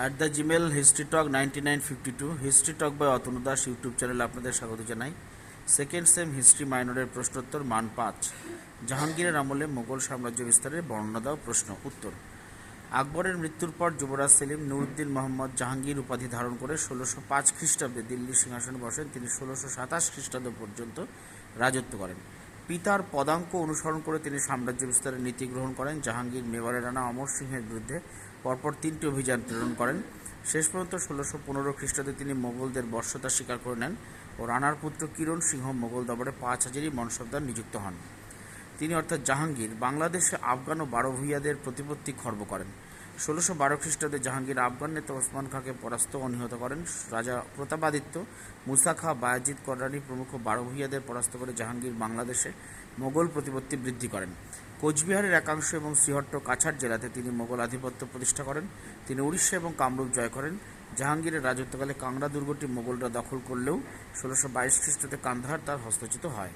At the Gmail history talk ninety nine fifty two history talk by Atanu Das YouTube চ্যানেলে আপনাদের স্বাগত জানাই। Second same history মাইনরের প্রশ্নোত্তর মান পাঁচ। জাহাঙ্গীরের আমলে মোগল সাম্রাজ্য বিস্তারের বর্ণনা দাও প্রশ্ন উত্তর। আকবরের মৃত্যুর পর যুবরাজ সেলিম নুরুদ্দিন মোহাম্মদ জাহাঙ্গীর উপাধি ধারণ করে ষোলোশো পাঁচ খ্রিস্টাব্দে দিল্লির সিংহাসনে বসেন। তিনি ষোলোশো সাতাশ খ্রিস্টাব্দ পর্যন্ত রাজত্ব করেন। পিতার পদাঙ্ক অনুসরণ করে তিনি সাম্রাজ্য বিস্তারের নীতি গ্রহণ করেন। জাহাঙ্গীর মেবারের রানা অমর সিংহের বিরুদ্ধে পরপর তিনটি অভিযান প্রেরণ করেন। শেষ পর্যন্ত ষোলোশো পনেরো খ্রিস্টাব্দে তিনি মোগলদের বর্ষতা স্বীকার করে নেন ও রানার পুত্র কিরণ সিংহ মোগল দরবারে পাঁচ হাজারই মনসবদার নিযুক্ত হন। তিনি অর্থাৎ জাহাঙ্গীর বাংলাদেশে আফগান ও বারো ভূঁইয়াদের প্রতিপত্তি খর্ব করেন। ষোলোশো বারো খ্রিস্টাব্দে জাহাঙ্গীর আফগান নেতা ওসমান খাঁকে পরাস্ত ও নিহত করেন। রাজা প্রতাপাদিত্য, মুসা খাঁ বায়াজিৎ কররানি প্রমুখ বারো ভূঁইয়াদের পরাস্ত করে জাহাঙ্গীর বাংলাদেশে মোগল প্রতিপত্তি বৃদ্ধি করেন। কোচবিহারের একাংশ এবং শ্রীহট্ট কাছাড় জেলাতে তিনি মোগল আধিপত্য প্রতিষ্ঠা করেন। তিনি উড়িষ্যা এবং কামরূপ জয় করেন। জাহাঙ্গীরের রাজত্বকালে কাংড়া দুর্গটি মোগলরা দখল করলেও ষোলোশো বাইশ খ্রিস্টাব্দে কান্ধার তার হস্তচ্যুত হয়।